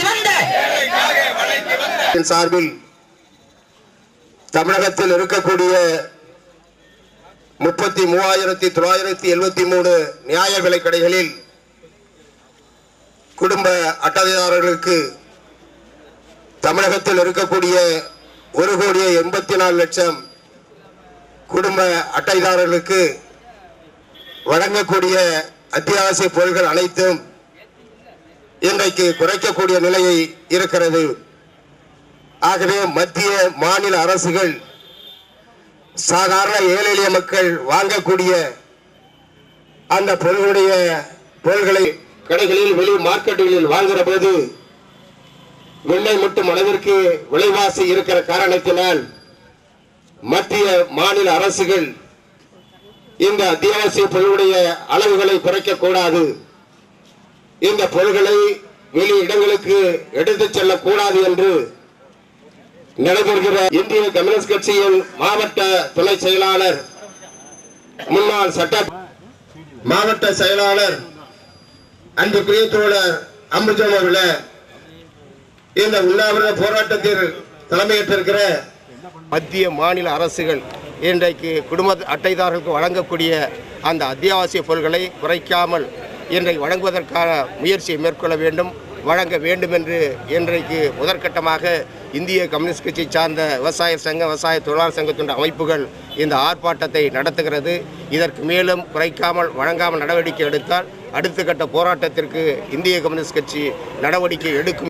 வந்த. சார்பில் தமிழகத்தில் இருக்கக்கூடிய முப்பத்தி மூவாயிரத்தி தொள்ளாயிரத்தி எழுபத்தி மூணு நியாய விலை கடைகளில் குடும்ப அட்டைதாரர்களுக்கு தமிழகத்தில் இருக்கக்கூடிய ஒரு கோடியே எண்பத்தி நாலு லட்சம் குடும்ப அட்டைதாரர்களுக்கு வழங்கக்கூடிய அத்தியாவசிய பொருட்கள் அனைத்தும் இன்றைக்கு குறைக்கக்கூடிய நிலையை இருக்கிறது. ஆகவே மத்திய மாநில அரசுகள் சாதாரண ஏழை எளிய மக்கள் வாங்கக்கூடிய அந்த பொருளுடைய பொருள்களை கடைகளில் வெளி மார்க்கெட்டுகளில் வாங்குற போது வெள்ளை மட்டும் அளவிற்கு விலைவாசி இருக்கிற காரணத்தினால் மத்திய மாநில அரசுகள் இந்த அத்தியாவசிய பொருளுடைய அளவுகளை குறைக்க கூடாது. இந்த பொருள்களை வெளி இடங்களுக்கு எடுத்துச் செல்லக்கூடாது என்று நடைபெறுகிற இந்திய கம்யூனிஸ்ட் கட்சியின் மாவட்ட துணை செயலாளர் முன்னாள் சட்ட மாவட்ட செயலாளர் அன்புக்குரிய தோழர் அமிர்தம் அவர்கள இந்த உண்ணாவிரத போராட்டத்தில் தலைமையேற்றிருக்கிற மத்திய மாநில அரசுகள் இன்றைக்கு குடும்ப அட்டைதாரர்களுக்கு வழங்கக்கூடிய அந்த அத்தியாவசிய பொருட்களை குறைக்காமல் இன்றைக்கு வழங்குவதற்கான முயற்சியை மேற்கொள்ள வேண்டும் வழங்க வேண்டும் என்று இன்றைக்கு முதற்கட்டமாக இந்திய கம்யூனிஸ்ட் கட்சி சார்ந்த விவசாய சங்க விவசாய தொழிலாளர் சங்கத்தின் அமைப்புகள் இந்த ஆர்ப்பாட்டத்தை நடத்துகிறது. இதற்கு மேலும் குறைக்காமல் வழங்காமல் நடவடிக்கை எடுத்தால் அடுத்த கட்ட போராட்டத்திற்கு இந்திய கம்யூனிஸ்ட் கட்சி நடவடிக்கை எடுக்கும்